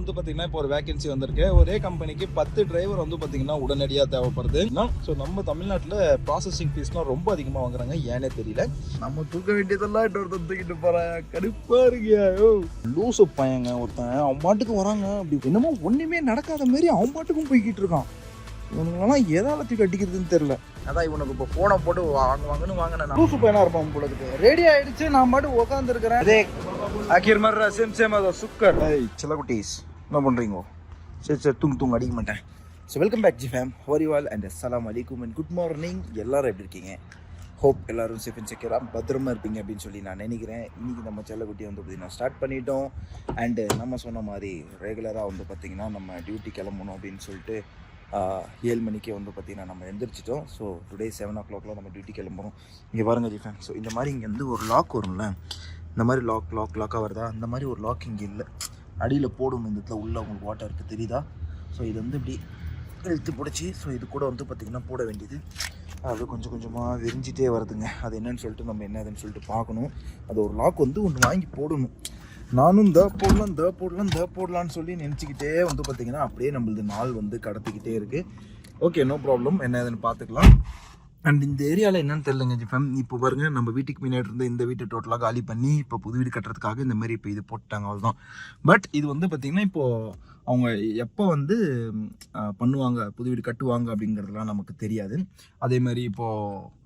வந்து பார்த்தீங்கன்னா இப்போ ஒரு வேகன்சி வந்திருக்கு. ஒரே கம்பெனிக்கு பத்து டிரைவர் வந்து பார்த்தீங்கன்னா உடனடியாக தேவைப்படுது. ஸோ நம்ம தமிழ்நாட்டில் ப்ராசஸிங் ஃபீஸ்லாம் ரொம்ப அதிகமாக வாங்குறாங்க. ஏனே தெரியல. நம்ம தூக்க வேண்டியதெல்லாம் இன்னொருத்தன் தூக்கிட்டு போகிறேன் கடுப்பாக இருக்கியா லூசு பையங்க ஒருத்தன். அவன் பாட்டுக்கு வராங்க. அப்படி என்னமோ ஒன்றுமே நடக்காத மாதிரி அவன் பாட்டுக்கும் போய்கிட்டு இருக்கான். இவனுங்களாம் எதால தூக்கி அடிக்கிறதுன்னு தெரியல. அதான் இவனுக்கு இப்போ ஃபோனை போட்டு வாங்க வாங்கன்னு வாங்கினேன் லூசு பையனா இருப்பான் போல இருக்கு. ரெடி ஆயிடுச்சு. நான் பாட்டு உட்காந்து இருக்கிறேன் அதே ஆக்கிர் மாதிரி சேம் சேம் அதோ சுக்கர். சில குட்டீஸ். என்ன பண்ணுறீங்க சரி சரி தூங்கு தூங்க அடிக்க மாட்டேன். So welcome back G fam ஹோரிவால் and அஸ்லாம் அலிகும் அண்ட் குட் மார்னிங் எல்லோரும் எப்படி இருக்கீங்க? ஹோப் எல்லாரும் சேஃப் அண்ட் செக்யூராக பத்திரமா இருப்பீங்க அப்படின்னு சொல்லி நான் நினைக்கிறேன். இன்றைக்கி நம்ம செல்லக்குட்டியை வந்து பார்த்தீங்கன்னா ஸ்டார்ட் பண்ணிட்டோம். அண்டு நம்ம சொன்ன மாதிரி ரெகுலராக வந்து பார்த்திங்கன்னா நம்ம டியூட்டி கிளம்பணும் அப்படின்னு சொல்லிட்டு ஏழு மணிக்கே வந்து பார்த்திங்கன்னா நம்ம எந்திரிச்சிட்டோம். ஸோ டுடே செவன் ஓ கிளாக்லாம் நம்ம டியூட்டி கிளம்புறோம். இங்கே பாருங்க ஜிஃபேன் ஸோ இந்த மாதிரி இங்கே வந்து ஒரு லாக் வரும்ல? இந்த மாதிரி லாக் லாக் லாக்காக வருதா? அந்த மாதிரி ஒரு லாக் இங்கே இல்லை. அடியில் போடும் இந்த இடத்துல உள்ளே உங்களுக்கு வாட்டர் இருக்குது தெரியுதா? ஸோ இது வந்து இப்படி இழுத்து பிடிச்சி ஸோ இது கூட வந்து பார்த்திங்கன்னா போட வேண்டியது. அது கொஞ்சம் கொஞ்சமாக விரிஞ்சிட்டே வருதுங்க. அது என்னன்னு சொல்லிட்டு நம்ம என்ன ஏதுன்னு சொல்லிட்டு பார்க்கணும். அது ஒரு லாக் வந்து ஒன்று வாங்கி போடணும். நானும் த போடலாம் த போடலாம் த போடலான்னு சொல்லி நினச்சிக்கிட்டே வந்து பார்த்திங்கன்னா அப்படியே நம்மளது நாள் வந்து கடத்திக்கிட்டே இருக்குது ஓகே நோ ப்ராப்ளம் என்ன ஏதுன்னு பார்த்துக்கலாம். அண்ட் இந்த ஏரியாவில் என்னன்னு தெரியலங்க ஜிஃபம் இப்போ பாருங்க நம்ம வீட்டுக்கு முன்னாடி இருந்த இந்த வீட்டை டோட்டலாக காலி பண்ணி இப்போ புது வீடு கட்டுறதுக்காக இந்த மாதிரி இப்போ இது போட்டாங்க அவ்வளோதான் பட் இது வந்து பார்த்திங்கன்னா இப்போது அவங்க எப்போ வந்து பண்ணுவாங்க புது வீடு கட்டுவாங்க அப்படிங்கிறதுலாம் நமக்கு தெரியாது. அதே மாதிரி இப்போது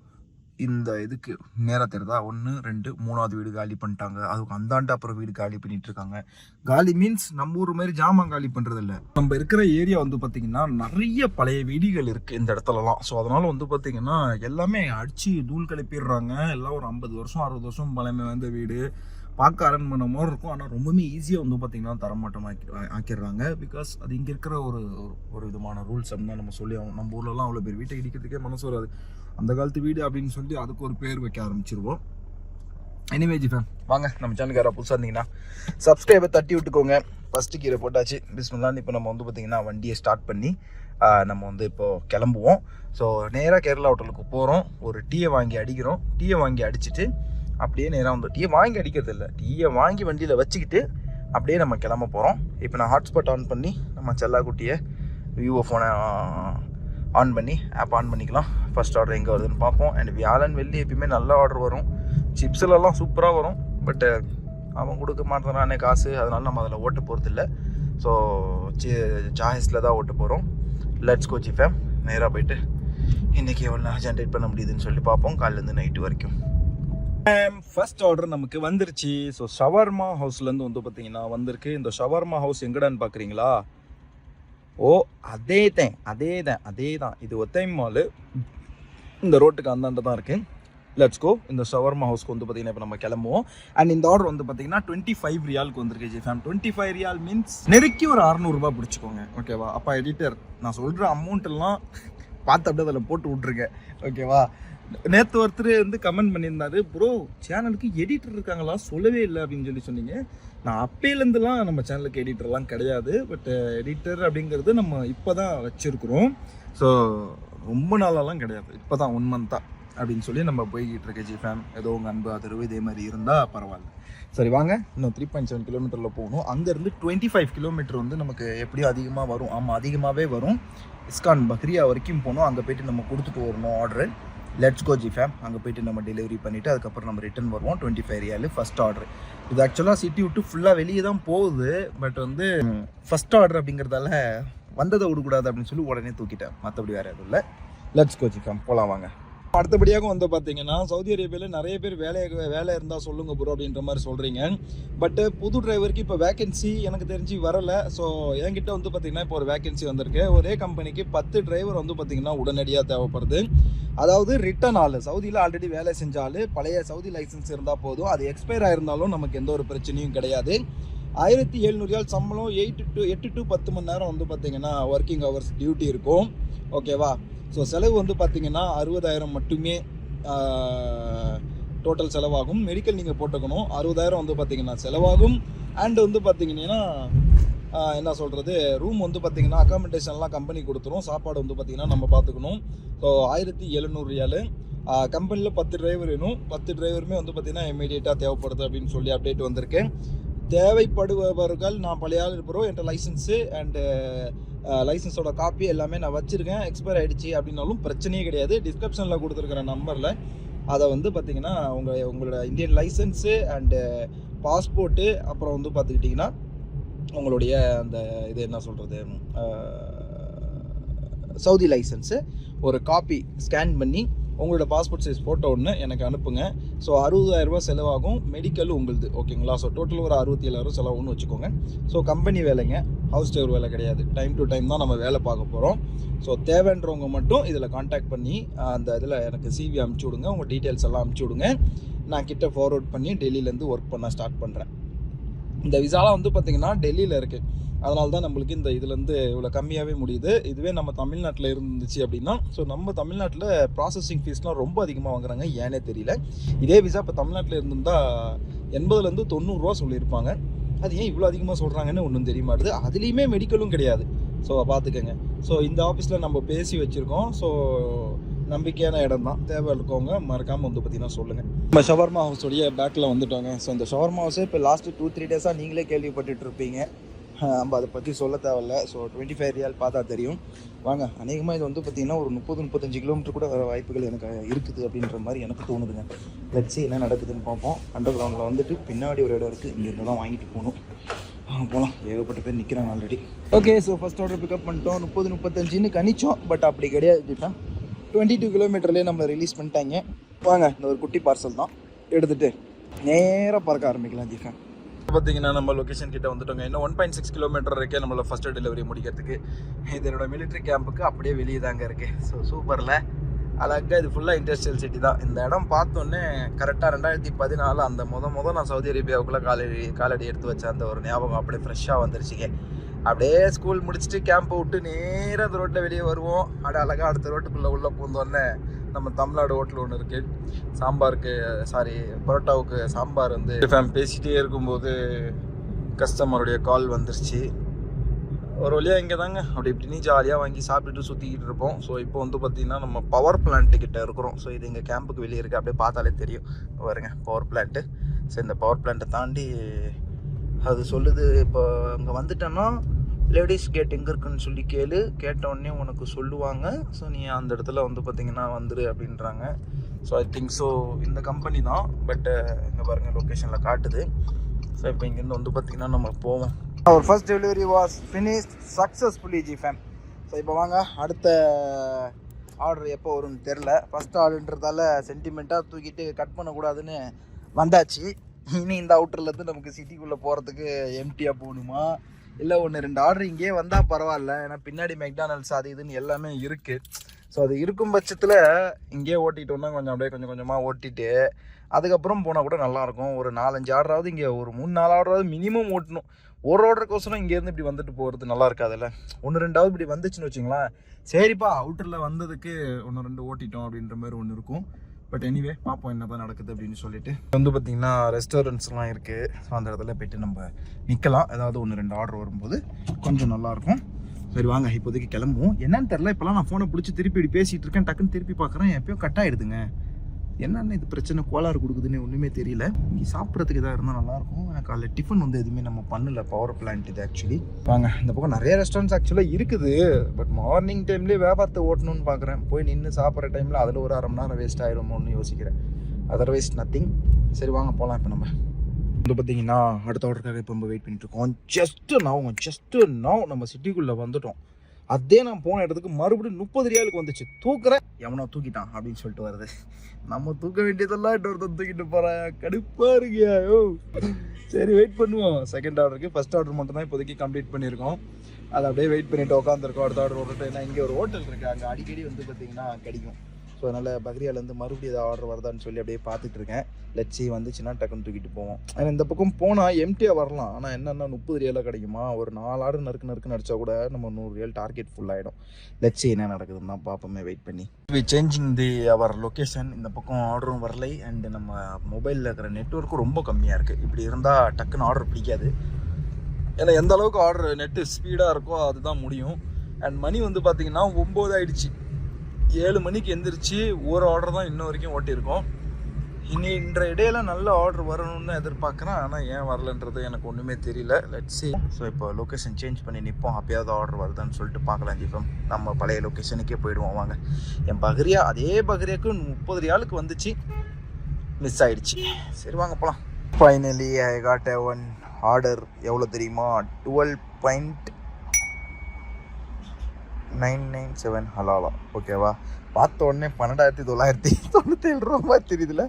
இந்த இதுக்கு நேராக தெரியுதா ஒன்று ரெண்டு மூணாவது வீடு காலி பண்ணிட்டாங்க. அதுக்கு அந்தாண்ட அப்புறம் வீடு காலி பண்ணிட்டு இருக்காங்க காலி மீன்ஸ் நம்ம ஊர் மாதிரி ஜாமான் காலி பண்ணுறது இல்லை நம்ம இருக்கிற ஏரியா வந்து பார்த்திங்கன்னா நிறைய பழைய வீடுகள் இருக்குது இந்த இடத்துலலாம். ஸோ அதனால் வந்து பார்த்திங்கன்னா எல்லாமே அடித்து தூள் கிளப்பிடுறாங்க எல்லாம் ஒரு ஐம்பது வருஷம் அறுபது வருஷம் பழமை வந்த வீடு. பார்க்க அரண் பண்ண மாதிரி இருக்கும். ஆனால் ரொம்பவுமே ஈஸியாக வந்து பார்த்திங்கன்னா தரமாட்டம் ஆக்கி ஆக்கிடுறாங்க. பிகாஸ் அது இங்கே இருக்கிற ஒரு ஒரு- ஒரு விதமான ரூல்ஸ் அப்படின்னு நம்ம சொல்லி ஆகணும். நம்ம ஊர்லலாம் அவ்வளோ பேர் வீட்டை இடிக்கிறதுக்கே மனசு வராது. அந்த காலத்து வீடு அப்படின்னு சொல்லி அதுக்கு ஒரு பேர் வைக்க ஆரம்பிச்சிருவோம். எனிவே ஜிஃபேன் வாங்க நம்ம சேனலுக்கு யாராவது புதுசாக இருந்தீங்கன்னா சப்ஸ்கிரைபை தட்டி விட்டுக்கோங்க. ஃபஸ்ட்டு கீரை போட்டாச்சு. பிஸ்மில்லான்னு இப்போ நம்ம வந்து பார்த்திங்கன்னா வண்டியை ஸ்டார்ட் பண்ணி நம்ம வந்து இப்போது கிளம்புவோம். ஸோ நேராக கேரளா ஹோட்டலுக்கு போகிறோம் ஒரு டீயை வாங்கி அடிக்கிறோம். டீயை வாங்கி அடிச்சுட்டு அப்படியே நேராக வந்து டீயை வாங்கி அடிக்கிறது இல்லை. டீயை வாங்கி வண்டியில் வச்சுக்கிட்டு அப்படியே நம்ம கிளம்ப போகிறோம் இப்போ நான் ஹாட்ஸ்பாட் ஆன் பண்ணி நம்ம செல்லாக்குட்டியை விவோ ஃபோனை ஆன் பண்ணி ஆப் ஆன் பண்ணிக்கலாம். ஃபர்ஸ்ட் ஆர்டர் எங்கே வருதுன்னு பார்ப்போம். அண்ட் வியாழன் வெள்ளி எப்பயுமே நல்ல ஆர்டர் வரும். சிப்ஸ்லலாம் சூப்பராக வரும். பட்டு uh, அவன் கொடுக்க மாட்டேறானே காசு. அதனால நம்ம அதில் ஓட்டு போகிறது இல்லை. ஸோ சாய்ஸில் தான் ஓட்டு போகிறோம் லெட்ஸ் கோச்சி ஃபேம் நேராக போயிட்டு இன்றைக்கி எவ்வளோ ஜென்ரேட் பண்ண முடியுதுன்னு சொல்லி பார்ப்போம். காலிலேருந்து நைட்டு வரைக்கும். ஃபர்ஸ்ட் ஆர்டர் நமக்கு வந்துருச்சு. ஸோ ஷவர்மா ஹவுஸ்லேருந்து வந்து பார்த்தீங்கன்னா வந்திருக்கு. இந்த ஷவர்மா ஹவுஸ் எங்கடான்னு பார்க்குறீங்களா ஓ அதே தான் அதே தான் அதே தான். இது ஒத்தை மாலு இந்த ரோட்டுக்கு அந்தாண்ட தான் இருக்கு. லெட்ஸ் கோ இந்த ஷவர்மா ஹவுஸ்க்கு வந்து பார்த்தீங்கன்னா இப்போ நம்ம கிளம்புவோம். அண்ட் இந்த ஆர்டர் வந்து பார்த்தீங்கன்னா டுவெண்ட்டி ஃபைவ் ரியாலுக்கு வந்திருக்கு ஜி ஃபேம் டுவெண்ட்டி ஃபைவ் ரியால் மீன்ஸ் நெருக்கி ஒரு அறநூறுபா பிடிச்சிக்கோங்க. ஓகேவா அப்பா எடிட்டர் நான் சொல்கிற அமௌண்ட்டெல்லாம் பார்த்து அப்படியே அதில் போட்டு விட்ருங்க ஓகேவா நேற்று ஒருத்தர் வந்து கமெண்ட் பண்ணியிருந்தாரு ப்ரோ சேனலுக்கு எடிட்டர் இருக்காங்களா? சொல்லவே இல்லை அப்படின்னு சொல்லி சொன்னீங்க. நான் அப்பையிலேருந்துலாம் நம்ம சேனலுக்கு எடிட்டர்லாம் கிடையாது. பட் எடிட்டர் uh, அப்படிங்கிறது நம்ம இப்போ தான் வச்சுருக்குறோம். ஸோ ரொம்ப நாளெல்லாம் கிடையாது. இப்போ தான் ஒன் மந்த்தாக அப்படின்னு சொல்லி நம்ம போய்கிட்டு இருக்க ஜிஃபேம் ஏதோ உங்கள் அன்பு ஆதரவு இதே மாதிரி இருந்தால் பரவாயில்ல. சரி வாங்க. இன்னும் த்ரீ பாயிண்ட் செவன் கிலோமீட்டரில் போகணும். அங்கேருந்து டுவெண்ட்டி ஃபைவ் கிலோமீட்டர் வந்து நமக்கு எப்படியும் அதிகமாக வரும். ஆமாம் அதிகமாகவே வரும். இஸ்கான் பக்ரியா வரைக்கும் போகணும். அங்கே போயிட்டு நம்ம கொடுத்துட்டு வரணும் order let's go G fam அங்கே போயிட்டு நம்ம டெலிவரி பண்ணிவிட்டு அதுக்கப்புறம் நம்ம ரிட்டர்ன் வருவோம். டுவெண்ட்டி ஃபைவ் ரியாலு ஃபஸ்ட் ஆர்டர் இது ஆக்சுவலாக சிட்டி விட்டு ஃபுல்லாக வெளியே தான் போகுது. பட் வந்து ஃபஸ்ட் ஆர்டர் அப்படிங்கிறதால வந்ததை விடக்கூடாது அப்படின்னு சொல்லி உடனே தூக்கிட்டேன். மற்றபடி வேறு எதுவும் இல்லை. லெட்ஸ் கோ ஜி ஃபேம் போகலாம் வாங்க. அடுத்தபடியாக வந்து பார்த்தீங்கன்னா சவுதி அரேபியாவில் நிறைய பேர் வேலை வேலை இருந்தால் சொல்லுங்க ப்ரோ அப்படின்ற மாதிரி சொல்கிறீங்க பட்டு புது டிரைவருக்கு இப்போ வேகன்சி எனக்கு தெரிஞ்சு வரலை. ஸோ என்கிட்ட வந்து பார்த்தீங்கன்னா இப்போ ஒரு வேகன்சி வந்திருக்கு. ஒரே கம்பெனிக்கு பத்து டிரைவர் வந்து பார்த்தீங்கன்னா உடனடியாக தேவைப்படுது. அதாவது ரிட்டன் ஆள். சவுதியில் ஆல்ரெடி வேலை செஞ்சால் பழைய சவுதி லைசன்ஸ் இருந்தால் போதும். அது எக்ஸ்பயர் ஆயிருந்தாலும் நமக்கு எந்த ஒரு பிரச்சனையும் கிடையாது. ஆயிரத்தி எழுநூறுவால் சம்பளம் எயிட் டு எட்டு டு பத்து மணி நேரம் வந்து பார்த்தீங்கன்னா ஒர்க்கிங் ஹவர்ஸ் டியூட்டி இருக்கும். ஓகேவா ஸோ செலவு வந்து பார்த்தீங்கன்னா அறுபதாயிரம் மட்டுமே டோட்டல் செலவாகும். மெடிக்கல் நீங்கள் போட்டுக்கணும். அறுபதாயிரம் வந்து பார்த்தீங்கன்னா செலவாகும். அண்ட் வந்து பார்த்தீங்கன்னா என்ன சொல்கிறது ரூம் வந்து பார்த்தீங்கன்னா அக்காமடேஷன்லாம் கம்பெனி கொடுத்துரும். சாப்பாடு வந்து பார்த்தீங்கன்னா நம்ம பார்த்துக்கணும் ஸோ ஆயிரத்தி எழுநூறு ரியாலு கம்பெனியில் பத்து டிரைவர் வேணும். பத்து டிரைவருமே வந்து பார்த்திங்கன்னா இமீடியட்டாக தேவைப்படுது அப்படின்னு சொல்லி அப்டேட் வந்திருக்கு. தேவைப்படுபவர்கள் நான் பழைய ஆள் இருப்போம் என்கிட்ட லைசன்ஸு அண்டு லைசன்ஸோட காப்பி எல்லாமே நான் வச்சுருக்கேன். எக்ஸ்பயர் ஆகிடுச்சு அப்படின்னாலும் பிரச்சனையே கிடையாது. டிஸ்கிரிப்ஷனில் கொடுத்துருக்குற நம்பரில் அதை வந்து பார்த்திங்கன்னா உங்கள் உங்களோட இந்தியன் லைசன்ஸு அண்டு பாஸ்போர்ட்டு அப்புறம் வந்து பார்த்துக்கிட்டிங்கன்னா உங்களுடைய அந்த இது என்ன சொல்கிறது சவுதி லைசன்ஸு ஒரு காப்பி ஸ்கேன் பண்ணி உங்களோட பாஸ்போர்ட் சைஸ் ஃபோட்டோ ஒன்று எனக்கு அனுப்புங்க. ஸோ அறுபதாயிரரூபா செலவாகும். மெடிக்கல் உங்களுது. ஓகேங்களா ஸோ டோட்டல் ஒரு அறுபத்தி ஏழாயிரம் செலவுன்னு வச்சுக்கோங்க. ஸோ கம்பெனி வேலைங்க. ஹவுஸ் டேவர் வேலை கிடையாது. டைம் டு டைம் தான் நம்ம வேலை பார்க்க போகிறோம் ஸோ தேவைன்றவங்க மட்டும் இதில் காண்டாக்ட் பண்ணி அந்த இதில் எனக்கு சிவி அமுச்சு விடுங்க. உங்கள் டீட்டெயில்ஸ் எல்லாம் அமுச்சு விடுங்க. நான் கிட்ட ஃபார்வர்ட் பண்ணி டெல்லியிலேருந்து ஒர்க் பண்ண ஸ்டார்ட் பண்ணுறேன் இந்த விசாலாம் வந்து பார்த்திங்கன்னா டெல்லியில் இருக்குது அதனால தான் நம்மளுக்கு இந்த இதுலேருந்து இவ்வளோ கம்மியாகவே முடியுது. இதுவே நம்ம தமிழ்நாட்டில் இருந்துச்சு அப்படின்னா ஸோ நம்ம தமிழ்நாட்டில் ப்ராசஸிங் ஃபீஸ்லாம் ரொம்ப அதிகமாக வாங்குறாங்க. ஏனே தெரியல. இதே விசா இப்போ தமிழ்நாட்டில் இருந்திருந்தால் எண்பதுலேருந்து தொண்ணூறுரூவா சொல்லியிருப்பாங்க. அது ஏன் இவ்வளோ அதிகமாக சொல்கிறாங்கன்னு ஒன்றும் தெரிய மாட்டுது. அதுலேயுமே மெடிக்கலும் கிடையாது. ஸோ பார்த்துக்கோங்க ஸோ இந்த ஆஃபீஸில் நம்ம பேசி வச்சுருக்கோம். ஸோ நம்பிக்கையான இடம் தான் தேவை இருக்கவங்க மறக்காமல் வந்து பார்த்தீங்கன்னா சொல்லுங்கள் நம்ம ஷவர்மா ஹவுஸோடைய பேக்கில் வந்துட்டோங்க. ஸோ இந்த ஷவர்மா ஹவுஸே இப்போ லாஸ்ட்டு டூ த்ரீ டேஸாக நீங்களே கேள்விப்பட்டுட்டு இருப்பீங்க. நம்ம அதை பற்றி சொல்ல தேவையில்ல. ஸோ டுவெண்ட்டி ஃபைவ் ரியால் பார்த்தா தெரியும். வாங்க அநேகமாக இது வந்து பார்த்திங்கன்னா ஒரு முப்பது முப்பத்தஞ்சு கிலோமீட்டர் கூட வர வாய்ப்புகள் எனக்கு இருக்குது அப்படின்ற மாதிரி எனக்கு தோணுதுங்க. லட்சி என்ன நடக்குதுன்னு பார்ப்போம். அண்டர் கிரவுண்டில் வந்துட்டு பின்னாடி ஒரு இடம் இருக்குது இங்கேருந்து தான் வாங்கிட்டு போகணும். போகலாம் ஏகப்பட்ட பேர் நிற்கிறாங்க already okay so first order pickup பண்ணிட்டோம். முப்பது முப்பத்தஞ்சுன்னு கணிச்சோம். பட் அப்படி கிடையாது டுவெண்ட்டி டூ கிலோமீட்டர்லேயே நம்மளை ரிலீஸ் பண்ணிட்டாங்க. வாங்க இந்த ஒரு குட்டி பார்சல் தான் எடுத்துகிட்டு நேராக பறக்க ஆரம்பிக்கலாம் ஜிஃபேன் பார்த்தீங்கன்னா நம்ம லொக்கேஷன் கிட்ட வந்துட்டோங்க. இன்னும் ஒன் பாயிண்ட் சிக்ஸ் கிலோமீட்டர் இருக்கே நம்மள ஃபஸ்ட்டு டெலிவரி முடிக்கிறதுக்கு. இது என்னோட மிலிட்ரி கேம்புக்கு அப்படியே வெளியே தாங்க இருக்கு. ஸோ சூப்பரில் அழகாக இது ஃபுல்லாக இண்டஸ்ட்ரியல் சிட்டி தான். இந்த இடம் பார்த்தோன்னே கரெக்டாக ரெண்டாயிரத்தி பதினாலு அந்த முத முத நான் சவுதி அரேபியாவுக்குள்ளே காலடி காலடி எடுத்து வச்ச அந்த ஒரு ஞாபகம் அப்படியே ஃப்ரெஷ்ஷாக வந்துருச்சுங்க. அப்படியே ஸ்கூல் முடிச்சுட்டு கேம்பை விட்டு நேராக அந்த ரோட்டில் வெளியே வருவோம். அப்படியே அழகாக அடுத்த ரோட்டுக்குள்ளே உள்ளே பூந்தோடனே நம்ம தமிழ்நாடு ஹோட்டல் ஒன்று இருக்குது சாம்பாருக்கு சாரி பரோட்டாவுக்கு சாம்பார் வந்து ஃபேம் பேசிகிட்டே இருக்கும்போது கஸ்டமருடைய கால் வந்துருச்சு. ஒரு வழியாக இங்கே தாங்க. அப்படி இப்படின்னு ஜாலியாக வாங்கி சாப்பிட்டுட்டு சுற்றிக்கிட்டு இருப்போம். ஸோ இப்போ வந்து பார்த்திங்கன்னா நம்ம பவர் பிளான்ட்டு கிட்ட இருக்கிறோம். ஸோ இது எங்கள் கேம்புக்கு வெளியே இருக்குது அப்படியே பார்த்தாலே தெரியும். வருங்க பவர் பிளான்ட்டு ஸோ இந்த பவர் பிளான்ட்டை தாண்டி அது சொல்லுது இப்போ அங்கே வந்துட்டோன்னா லேடிஸ் கேட் எங்கே இருக்குன்னு சொல்லி கேளு. கேட்டவுடனே உனக்கு சொல்லுவாங்க. ஸோ நீ அந்த இடத்துல வந்து பார்த்தீங்கன்னா வந்துரு அப்படின்றாங்க. ஸோ ஐ திங்க் ஸோ இந்த கம்பெனி தான். பட்டு uh, இங்கே பாருங்கள் லொக்கேஷனில் காட்டுது. ஸோ இப்போ இங்கேருந்து வந்து பார்த்தீங்கன்னா நம்ம போவோம். Our first delivery was finish successfully G fam so இப்போ வாங்க. அடுத்த ஆர்டர் எப்போ வரும்னு தெரில ஃபஸ்ட் ஆர்டர்ன்றதால சென்டிமெண்ட்டாக தூக்கிட்டு கட் பண்ணக்கூடாதுன்னு வந்தாச்சு. இனி இந்த அவுட்டர்லேருந்து நமக்கு சிட்டிக்குள்ளே போகிறதுக்கு எம்டியாக போகணுமா? இல்லை ஒன்று ரெண்டு ஆர்டர் இங்கேயே வந்தால் பரவாயில்ல. ஏன்னா பின்னாடி மெக்டானல்ஸ் அது இதுன்னு எல்லாமே இருக்குது ஸோ அது இருக்கும் பட்சத்தில் இங்கேயே ஓட்டிட்டோம்னா கொஞ்சம் அப்படியே கொஞ்சம் கொஞ்சமாக ஓட்டிட்டு அதுக்கப்புறம் போனால் கூட நல்லாயிருக்கும் ஒரு நாலஞ்சு ஆர்டராவது இங்கே ஒரு மூணு நாலு ஆர்டராவது மினிமம் ஓட்டணும். ஒரு ஆர்டருக்கோசரம் இங்கேருந்து இப்படி வந்துட்டு போகிறது நல்லா இருக்காதுல்ல. ஒன்று ரெண்டாவது இப்படி வந்துச்சுன்னு வச்சுங்களேன் சரிப்பா அவுட்டரில் வந்ததுக்கு ஒன்று ரெண்டு ஓட்டிட்டோம் அப்படின்ற மாதிரி ஒன்று இருக்கும். பட் எனிவே பார்ப்போம் என்ன தான் நடக்குது அப்படின்னு சொல்லிட்டு. வந்து பார்த்தீங்கன்னா ரெஸ்டாரண்ட்ஸ்லாம் இருக்குது ஸோ அந்த இடத்துல போயிட்டு நம்ம நிற்கலாம் ஏதாவது ஒன்று ரெண்டு ஆர்டர் வரும்போது கொஞ்சம் நல்லாயிருக்கும் சரி வாங்க. இப்போதைக்கு கிளம்புவோம். என்னன்னு தெரில இப்போலாம் நான் ஃபோனை பிடிச்சி திருப்பி இப்படி பேசிகிட்டு இருக்கேன். டக்குன்னு திருப்பி பார்க்குறேன் எப்பயும் கட் ஆகிடுதுங்க என்னென்ன இது பிரச்சனை? கோளாறு கொடுக்குதுன்னு ஒன்றுமே தெரியல. இங்கே சாப்பிட்றதுக்கு எதாவது இருந்தால் நல்லாயிருக்கும். எனக்கு அதில் டிஃபன் வந்து எதுவுமே நம்ம பண்ணல. பவர் பிளான்ட் இது ஆக்சுவலி வாங்க இந்த பக்கம் நிறைய ரெஸ்டாரண்ட்ஸ் ஆக்சுவலாக இருக்குது. பட் மார்னிங் டைம்லேயே வியாபாரத்தை ஓட்டணும்னு பார்க்குறேன் போய் நின்று சாப்பிட்ற டைமில் அதில் ஒரு அரை மணி நேரம் வேஸ்ட் ஆயிருமோன்னு யோசிக்கிறேன். அதர்வைஸ் நத்திங் சரி வாங்க போகலாம் இப்போ நம்ம. வந்து பார்த்தீங்கன்னா அடுத்த ஆர்டருக்காக இப்போ நம்ம வெயிட் பண்ணிட்டு இருக்கோம். ஜஸ்ட்டு நான் ஜஸ்ட்டு நான் நம்ம சிட்டிக்குள்ளே வந்துட்டோம். அதே நான் போன இடத்துக்கு மறுபடியும் முப்பது ரியாலுக்கு வந்துச்சு. தூக்குறேன் எவனோ தூக்கிட்டான் அப்படின்னு சொல்லிட்டு வருது. நம்ம தூக்க வேண்டியதெல்லாம் இன்னொருத்தன் தூக்கிட்டு போறேன். கடுப்பா இருக்கியா யோ சரி வெயிட் பண்ணுவோம். செகண்ட் ஆர்டருக்கு ஃபர்ஸ்ட் ஆர்டர் மட்டும் தான் இப்போதைக்கு கம்ப்ளீட் பண்ணியிருக்கோம். அதை அப்படியே வெயிட் பண்ணிட்டு உட்காந்துருக்கோம் அடுத்த ஆர்டர் ஓட்டுட்டு ஏன்னா இங்கே ஒரு ஹோட்டல் இருக்கு. அங்கே அடிக்கடி வந்து பார்த்தீங்கன்னா கிடைக்கும். ஸோ அதனால் பக்ரியாலேருந்து மறுபடியும் ஏதாவது ஆர்டர் வருதான்னு சொல்லி அப்படியே பார்த்துட்டு இருக்கேன். லட்சி வந்துச்சுன்னா டக்குன்னு தூக்கிட்டு போவோம். ஆனால் இந்த பக்கம் போனால் எம்டியாக வரலாம். ஆனால் என்னென்னா முப்பது ரியலாக கிடைக்குமா? ஒரு நாலு ஆர்டர் நறுக்கு நறுக்குன்னு அடிச்சா கூட நம்ம நூறு ரியல் டார்கெட் ஃபுல் ஆகிடும் லட்சி என்ன நடக்குதுன்னு தான் பார்ப்போமே வெயிட் பண்ணி. We changing the our location இந்த பக்கம் ஆர்டரும் வரலை. அண்டு நம்ம மொபைலில் இருக்கிற நெட்ஒர்க்கும் ரொம்ப கம்மியாக இருக்குது இப்படி இருந்தால் டக்குன்னு ஆர்டர் பிடிக்காது. ஏன்னா எந்த அளவுக்கு ஆர்டர் நெட்டு ஸ்பீடாக இருக்கோ அதுதான் முடியும். அண்ட் மணி வந்து பார்த்தீங்கன்னா ஒம்பது ஆயிடுச்சு. ஏழு மணிக்கு எந்திரிச்சு ஒரு ஆர்டர் தான் இன்ன வரைக்கும் ஓட்டியிருக்கோம். இனி இன்ற இடையில நல்ல ஆர்டர் வரணும்னு எதிர்பார்க்குறேன். ஆனால் ஏன் வரலன்றது எனக்கு ஒன்றுமே தெரியல. லெட்ஸ் ஸோ இப்போ லொக்கேஷன் சேஞ்ச் பண்ணி நிற்போம் அப்பயாவது ஆர்டர் வருதுன்னு சொல்லிட்டு பார்க்கலாம் தீபம் நம்ம பழைய லொக்கேஷனுக்கே போயிடுவோம். வாங்க. என் பகிரியா அதே பக்ரியாவுக்கு முப்பது ஆளுக்கு வந்துச்சு. மிஸ் ஆயிடுச்சு. சரி வாங்க போகலாம் finally I got one order எவ்வளோ தெரியுமா? Twelve point nine nine seven ஹலாலா. ஓகேவா? பார்த்த உடனே பன்னெண்டாயிரத்தி தொள்ளாயிரத்தி தொண்ணூத்தேழு ரூபா தெரியுதுல.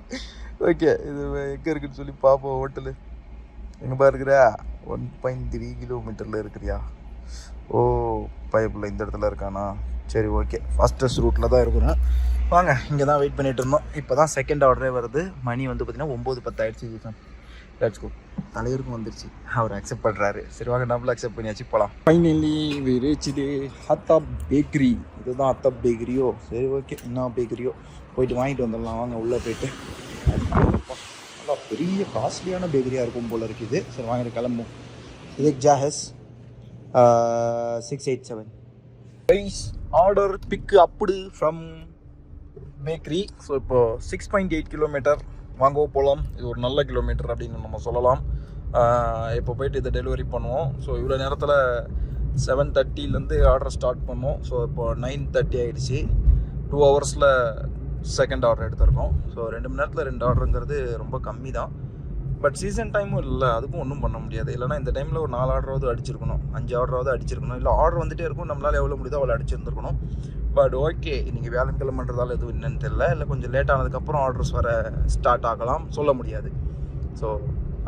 ஓகே இது எங்கே இருக்குன்னு சொல்லி பார்ப்போம் ஹோட்டலு. எங்கே பாருக்குறா ஒன் பாயிண்ட் த்ரீ கிலோமீட்டரில் இருக்கிறியா? ஓ பைப்பில் இந்த இடத்துல இருக்கானா? சரி ஓகே. ஃபாஸ்டஸ்ட் ரூட்டில் தான் இருக்கிறேன் வாங்க இங்கே தான் வெயிட் பண்ணிகிட்டு இருந்தோம். இப்போ தான் செகண்ட் ஆர்டரே வருது. மணி வந்து பார்த்தீங்கன்னா ஒம்பது பத்தாயிடுச்சு லெட்ஸ் கோ தலைவருக்கும் வந்துருச்சு. அவர் அக்செப்ட் பண்ணுறாரு சரி வாங்க நம்மளும் அக்செப்ட் பண்ணியாச்சு போகலாம் finally we reached Hattab bakery இதுதான் ஹத்தாப் பேக்கரியோ சரி ஓகே என்ன பேக்கரியோ போயிட்டு வாங்கிட்டு வந்துடலாம். வாங்க உள்ளே போயிட்டு. நல்லா பெரிய காஸ்ட்லியான பேக்கரியாக இருக்கும் போல இருக்குது சரி வாங்கிட்டு கிளம்பும் இது Jahez six eight seven rice order pick up from bakery so இப்போ சிக்ஸ் பாயிண்ட் எயிட் கிலோமீட்டர் வாங்கவோ போகலாம் இது ஒரு நல்ல கிலோமீட்டர் அப்படின்னு நம்ம சொல்லலாம். இப்போ போயிட்டு இதை டெலிவரி பண்ணுவோம். ஸோ இவ்வளோ நேரத்தில் செவன் தேர்ட்டிலேருந்து ஆர்டர் ஸ்டார்ட் பண்ணோம் ஸோ இப்போ நைன் தேர்ட்டி ஆகிடுச்சு டூ ஹவர்ஸில் செகண்ட் ஆர்டர் எடுத்திருக்கோம். ஸோ ரெண்டு மணி நேரத்தில் ரெண்டு ஆர்டருங்கிறது ரொம்ப கம்மி தான் பட் சீசன் டைமும் இல்லை அதுக்கும் ஒன்றும் பண்ண முடியாது. இல்லைனா இந்த டைமில் ஒரு நாலு ஆர்டராவது அடிச்சிருக்கணும். அஞ்சு ஆர்டராவது அடிச்சிருக்கணும். இல்லை ஆர்டர் வந்துட்டே இருக்கும். நம்மளால் எவ்வளோ முடியுதோ அவ்வளோ அடிச்சிருந்துருக்கணும். பட் ஓகே இன்றைக்கி வியாழக்கிழமைன்றதால எதுவும் என்னன்னு தெரில இல்லை கொஞ்சம் லேட் ஆனதுக்கப்புறம் ஆர்டர்ஸ் வர ஸ்டார்ட் ஆகலாம். சொல்ல முடியாது. ஸோ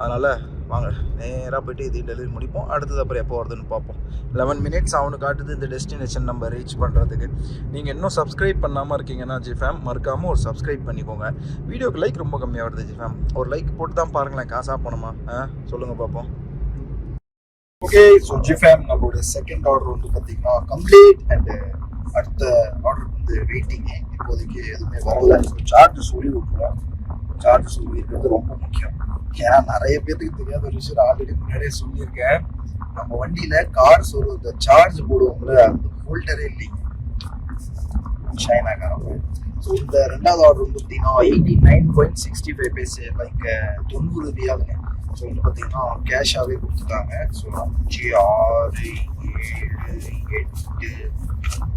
அதனால் வாங்க நேராக போய்ட்டு இது டெலிவரி முடிப்போம். அடுத்தது அப்புறம் எப்போ வருதுன்னு பார்ப்போம். லெவன் மினிட்ஸ் அவனுக்கு காட்டுது இந்த டெஸ்டினேஷன் நம்ம ரீச் பண்ணுறதுக்கு நீங்கள் இன்னும் சப்ஸ்கிரைப் பண்ணாமல் இருக்கீங்கன்னா ஜிஃபேம் மறக்காமல் ஒரு சப்ஸ்கிரைப் பண்ணிக்கோங்க. வீடியோக்கு லைக் ரொம்ப கம்மியாக வருது ஜிஃபேம். ஒரு லைக் போட்டு தான் பாருங்களேன் காசாக போனோமா? ஆ சொல்லுங்கள் பார்ப்போம். ஓகே ஸோ ஜிஃபேம் நம்மளோட செகண்ட் ஆர்டர் வந்து பார்த்தீங்கன்னா கம்ப்ளீட் அண்டு அடுத்த ஆர்டருக்கு வந்து வெயிட்டிங்கு இப்போதைக்கு எதுவுமே வரல. ஸோ சார்ஜஸ் சொல்லி விட்டுருவோம் சார்ஜ் சொல்லி இருக்கிறது ரொம்ப முக்கியம். ஏன்னா நிறைய பேர்த்துக்கு தெரியாத ஒரு விஷயம் ஆல்ரெடி முன்னாடியே சொல்லியிருக்கேன். நம்ம வண்டியில் கார் சொல்லுவது சார்ஜ் போடுவோம்ல அந்த ஹோல்டரே இல்லைங்க சைனாக்காரங்க ஸோ இந்த ரெண்டாவது ஆர்டர் வந்து பார்த்தீங்கன்னா eighty nine point sixty five பேசு லைக் தொண்ணூறு ரியாலுங்க ஸோ வந்து பார்த்தீங்கன்னா கேஷாகவே கொடுத்துட்டாங்க. ஸோ அஞ்சு ஆறு ஏழு எட்டு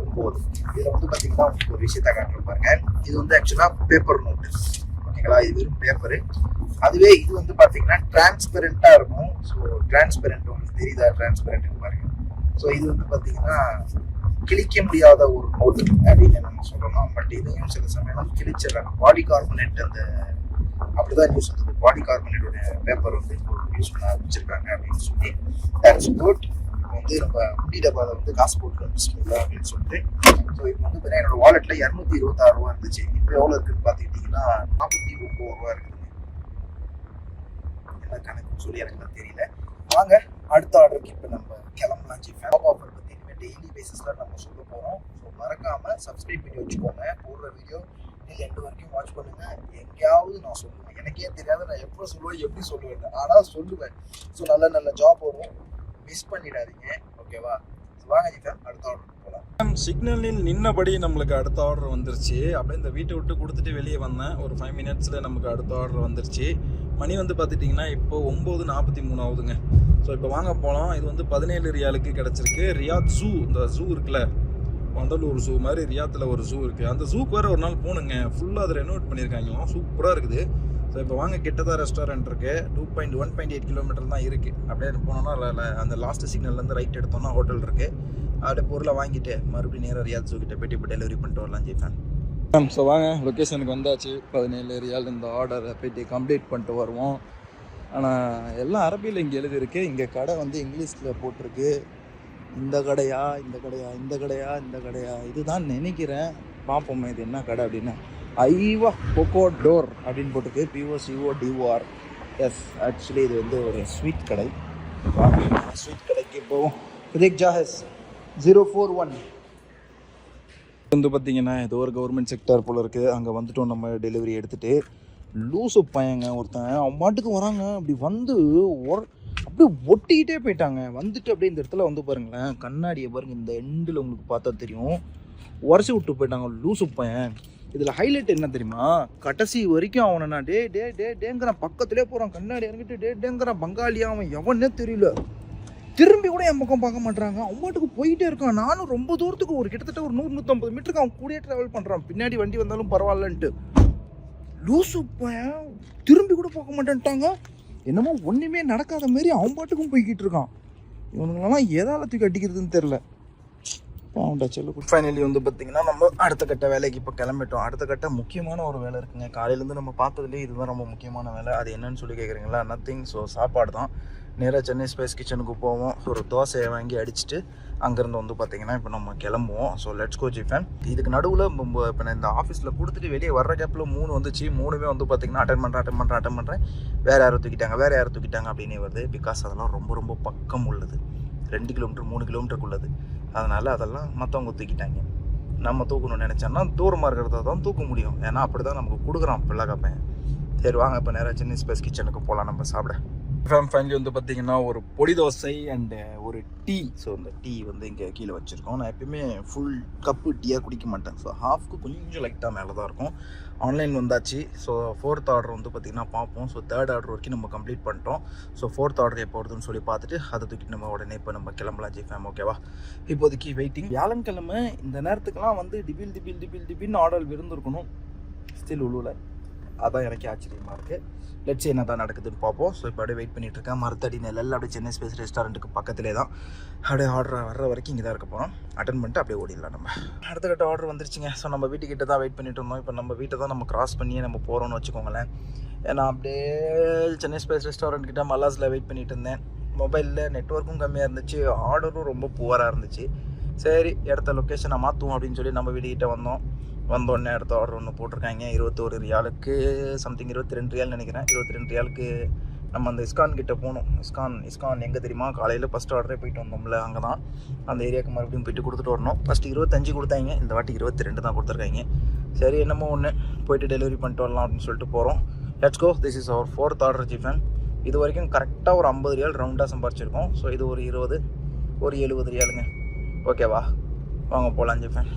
ஒம்பது இதில் வந்து பார்த்தீங்கன்னா ஒரு விஷயத்த காட்டுற பாருங்க. இது வந்து ஆக்சுவலாக பேப்பர் நோட்டு ஓகேங்களா இது வெறும் பேப்பரு அதுவே இது வந்து பார்த்தீங்கன்னா டிரான்ஸ்பெரண்ட்டாக இருக்கும். ஸோ டிரான்ஸ்பெரண்ட் உங்களுக்கு தெரியுதா? டிரான்ஸ்பெரண்ட் பாருங்க. ஸோ இது வந்து பார்த்தீங்கன்னா கிழிக்க முடியாத ஒரு நோட்டு அப்படின்னு நம்ம சொல்கிறோம் பட் இதையும் சில சமயம் கிழிச்சிடுறாங்க பாடி கார்பனேட் அந்த அப்படிதான் நியூஸ் வந்து பாடி கார்பனேட்டோட பேப்பர் வந்து யூஸ் பண்ண ஆரம்பிச்சிருக்காங்க அப்படின்னு சொல்லி தட்ஸ் குட் இப்போ வந்து நம்ம குட்டி வந்து காசு போட்டு பிஸ்மில்லா அப்படின்னு சொல்லிட்டு ஸோ இப்போ வந்து பார்த்தீங்கன்னா என்னோட வாலெட்டில் இரநூத்தி இருபத்தாறு ரூபா இருந்துச்சு. இப்போ எவ்வளோ இருக்குன்னு பார்த்துக்கிட்டிங்கன்னா நாற்பத்தி ஒம்பது ரூபா இருக்குது. என்ன கணக்குன்னு சொல்லி எனக்கு தெரியல. வாங்க அடுத்த ஆர்டருக்கு இப்போ நம்ம கிளம்பலாம். ஜி ஃபேப் ஆஃபர் பற்றி இனிமேல் டெய்லி பேசிஸில் நம்ம சொல்ல போகிறோம் ஸோ மறக்காமல் சப்ஸ்கிரைப் பண்ணி வச்சுக்கோங்க. போடுற வீடியோ நீங்கள் எண்டு வரைக்கும் வாட்ச் பண்ணுங்க. எங்கேயாவது நான் சொல்லுவேன். எனக்கே தெரியாத நான் எப்போ சொல்லுவேன் எப்படி சொல்லுவேன் ஆனால் சொல்லுவேன். ஸோ நல்ல நல்ல ஜாப் வரும். மிஸ் பண்ணிடாதீங்க. ஓகேவா வாங்க ஜி அடுத்த ஆர்டர் போகலாம் சிக்னலில் நின்னபடி நம்மளுக்கு அடுத்த ஆர்டர் வந்துருச்சு. அப்படியே இந்த வீட்டை விட்டு கொடுத்துட்டு வெளியே வந்தேன். ஒரு ஃபைவ் மினிட்ஸில் நமக்கு அடுத்த ஆர்டர் வந்துருச்சு. மணி வந்து பார்த்துட்டிங்கன்னா இப்போ ஒம்பது நாற்பத்தி மூணு ஆகுதுங்க. ஸோ இப்போ வாங்க போகலாம் இது வந்து பதினேழு ரியாலுக்கு கிடச்சிருக்கு. ரியாத் ஜூ இந்த ஜூ இருக்குல்ல? வண்டலூர் ஜூ மாதிரி ரியாத்தில் ஒரு ஜூ இருக்குது அந்த ஜூக்கு வேறு ஒரு நாள் போகணுங்க ஃபுல்லாக அதை ரெனோவேட் பண்ணியிருக்காங்க சூப்பராக இருக்குது. ஸோ இப்போ வாங்க கிட்டதான் ரெஸ்டாரண்ட் இருக்குது two point one point eight kilometre தான் இருக்குது அப்படியே போனோம்னா அந்த லாஸ்ட் சிக்னல்லேருந்து ரைட் எடுத்தோம்னா ஹோட்டல் இருக்குது அப்படியே பொருளை வாங்கிட்டு மறுபடியும் நேராக ரியாத் ஜூ கிட்ட போயிட்டு இப்போ டெலிவரி பண்ணிட்டு வரலாம் ஜிஃபேன் ஸோ வாங்க லொக்கேஷனுக்கு வந்தாச்சு. பதினேழு ரியால் இந்த ஆர்டரை போய்ட்டு கம்ப்ளீட் பண்ணிட்டு வருவோம். ஆனால் எல்லாம் அரபியில் இங்கே எழுதியிருக்கு. இங்கே கடை வந்து இங்கிலீஷில் போட்டிருக்கு. இந்த கடையா இந்த கடையா இந்த கடையா இந்த கடையா. இதுதான் நினைக்கிறேன். பார்ப்போமே இது என்ன கடை அப்படின்னு. ஐவா கொக்கோ டோர் அப்படின்னு போட்டுக்கு பிஓசிஓ டிஓஆர் எஸ் ஆக்சுவலி இது வந்து ஒரு ஸ்வீட் கடை. ஸ்வீட் கடைக்கு போவோம். Vivek Jahez zero four one வந்து பார்த்தீங்கன்னா ஏதோ ஒரு கவர்மெண்ட் செக்டார் போல் இருக்குது அங்கே வந்துட்டோம் நம்ம டெலிவரி எடுத்துகிட்டு லூசு பையங்க ஒருத்தன் அவன் மாட்டுக்கு வராங்க. அப்படி வந்து ஒரு அப்படியே ஒட்டிக்கிட்டே போயிட்டாங்க. வந்துட்டு அப்படியே இந்த இடத்துல வந்து பாருங்களேன் கண்ணாடியை பாருங்க இந்த எண்டில் உங்களுக்கு பார்த்தா தெரியும். உரசி விட்டு போயிட்டாங்க லூசு பையன். இதில் ஹைலைட் என்ன தெரியுமா? கடைசி வரைக்கும் அவனை நான் டே டே டே டேங்கிறான். பக்கத்துலேயே போகிறான் கண்ணாடி இறங்கிட்டு டே டேங்கிறான். பங்காளியா அவன் எவனே தெரியல. திரும்பி கூட என் பக்கம் பார்க்க மாட்டாங்க அவங்கட்டுக்கு போயிட்டே இருக்கான். நானும் ரொம்ப தூரத்துக்கு ஒரு கிட்டத்தட்ட ஒரு நூறு நூற்றம்பது மீட்டருக்கு அவன் கூடயே ட்ராவல் பண்ணுறான் பின்னாடி வண்டி வந்தாலும் பரவாயில்லன்ட்டு. லூசு பையன் திரும்பி கூட பார்க்க மாட்டேன்ட்டாங்க. என்னமோ ஒன்றுமே நடக்காத மாதிரி அவன் பாட்டுக்கும் போய்கிட்டு இருக்கான். இவனுங்களெல்லாம் எதால தூக்கி அடிக்கிறதுன்னு தெரில பாவண்டா செல்லு ஃபைனலி வந்து பார்த்தீங்கன்னா நம்ம அடுத்த கட்ட வேலைக்கு இப்போ கிளம்பிட்டோம். அடுத்த கட்ட முக்கியமான ஒரு வேலை இருக்குங்க. காலையிலேருந்து நம்ம பார்த்ததுலேயே இதுதான் ரொம்ப முக்கியமான வேலை. அது என்னன்னு சொல்லி கேட்குறீங்களா நத்திங் ஸோ சாப்பாடு தான் நேராக சென்னை ஸ்பேஸ் கிச்சனுக்கு போவோம். ஒரு தோசையை வாங்கி அடிச்சுட்டு அங்கேருந்து வந்து பார்த்தீங்கன்னா இப்போ நம்ம கிளம்புவோம். ஸோ லெட்ஸ் கோ ஜிஃபேன் இதுக்கு நடுவில் இப்போ நான் இந்த ஆஃபீஸில் கொடுத்துட்டு வெளியே வர்ற கேப்பில் மூணு வந்துச்சு. மூணுமே வந்து பார்த்தீங்கன்னா அட்டன் பண்ணுறேன் அட்டன் பண்ணுறேன் அட்டன் பண்ணுறேன் வேறு யாரும் தூக்கிட்டாங்க வேறு யாரும் தூக்கிட்டாங்க அப்படின்னே வருது. பிகாஸ் அதெல்லாம் ரொம்ப ரொம்ப பக்கம் உள்ளது. ரெண்டு கிலோமீட்டர் மூணு கிலோமீட்டருக்கு உள்ளது. அதனால் அதெல்லாம் மற்றவங்க தூக்கிட்டாங்க. நம்ம தூக்கணும்னு நினச்சோன்னா தூரமாக இருக்கிறத தான் தூக்க முடியும். ஏன்னா அப்படி தான் நமக்கு கொடுக்குறான் பிள்ளை காப்பேன் சரி வாங்க இப்போ நேராக சென்னை ஸ்பேஸ் கிச்சனுக்கு போகலாம் நம்ம சாப்பிட. ஃபேம் ஃபைனலி வந்து பார்த்தீங்கன்னா ஒரு பொடி தோசை அண்டு ஒரு டீ ஸோ இந்த டீ வந்து இங்கே கீழே வச்சுருக்கோம். நான் எப்பயுமே ஃபுல் கப்பு டீயாக குடிக்க மாட்டேன். ஸோ ஹாஃப்க்கு கொஞ்சம் லைட்டாக மேலே தான் இருக்கும். ஆன்லைன் வந்தாச்சு. ஸோ ஃபோர்த் ஆர்டர் வந்து பார்த்திங்கன்னா பார்ப்போம். ஸோ தேர்ட் ஆர்டர் வரைக்கும் நம்ம கம்ப்ளீட் பண்ணிட்டோம். ஸோ ஃபோர்த் ஆர்டர் எப்போ வருதுன்னு சொல்லி பார்த்துட்டு அதை தூக்கிட்டு நம்ம உடனே இப்போ நம்ம கிளம்பலாம் ஜி ஃபேம் ஓகேவா இப்போதைக்கு வெயிட்டிங் வியாழக்கிழமை இந்த நேரத்துக்குலாம் வந்து டிபில் டிபில் டிபில் டிபில்னு ஆர்டர் விருந்திருக்கணும். ஸ்டில் உழுவில் அதான் எனக்கு ஆச்சரியமாக இருக்குது லெட்ஸ் என்ன தான் நடக்குதுன்னு பார்ப்போம். ஸோ இப்போ அப்படியே வெயிட் பண்ணிட்டு இருக்கேன். மரத்தடி நெல்லில் அப்படியே சென்னை ஸ்பேஸ் ரெஸ்டாரண்ட்டுக்கு பக்கத்திலே தான் அப்படியே ஆர்டர் வர்ற வரைக்கும் இங்கே தான் இருக்க போகிறோம் அட்டன் பண்ணிட்டு அப்படியே ஓடிடலாம் நம்ம. அடுத்த கட்ட ஆர்டர் வந்துருச்சுங்க. ஸோ நம்ம வீட்டுக்கிட்ட தான் வெயிட் பண்ணிட்டு இருந்தோம். இப்போ நம்ம வீட்டை தான் நம்ம கிராஸ் பண்ணியே நம்ம போகிறோம்னு வச்சுக்கோங்களேன். ஏன்னா அப்படியே சென்னை ஸ்பேஸ் ரெஸ்டாரண்ட் கிட்ட மல்லாஸில் வெயிட் பண்ணிட்டு இருந்தேன். மொபைலில் நெட்ஒர்க்கும் கம்மியாக இருந்துச்சு. ஆர்டரும் ரொம்ப புவராக இருந்துச்சு. சரி இடத்த லொக்கேஷனை மாற்றுவோம் அப்படின்னு சொல்லி நம்ம வீட்டுக்கிட்ட வந்தோம். வந்தோடனே அடுத்த ஆர்டர் ஒன்று போட்டிருக்காங்க. இருபத்தோரு ரியாலுக்கு சம்திங் இருபத்தி ரெண்டு ரியால் நினைக்கிறேன். இருபத்தி ரெண்டு ரியாலுக்கு நம்ம அந்த இஸ்கான் கிட்ட போகணும் இஸ்கான் இஸ்கான் எங்கே தெரியுமா? காலையில் ஃபஸ்ட் ஆர்டரே போயிட்டு வந்தோம்ல அங்கே தான் அந்த ஏரியாவுக்கு மறுபடியும் போயிட்டு கொடுத்துட்டு வரணும். ஃபஸ்ட்டு இருபத்தஞ்சு கொடுத்தாங்க. இந்த வாட்டி இருபத்தி ரெண்டு தான் கொடுத்துருக்காங்க. சரி என்னமோ ஒன்று போயிட்டு டெலிவரி பண்ணிட்டு வரலாம் அப்படின்னு சொல்லிட்டு போகிறோம் let's go this is our fourth order G fam இது வரைக்கும் கரெக்டாக ஒரு ஐம்பது ரியால் ரவுண்டாக சம்பாரிச்சிருக்கோம். ஸோ இது ஒரு இருபது ஒரு எழுபது ரியாலுங்க. ஓகேவா வாங்க போகலாம் ஜிஃபன்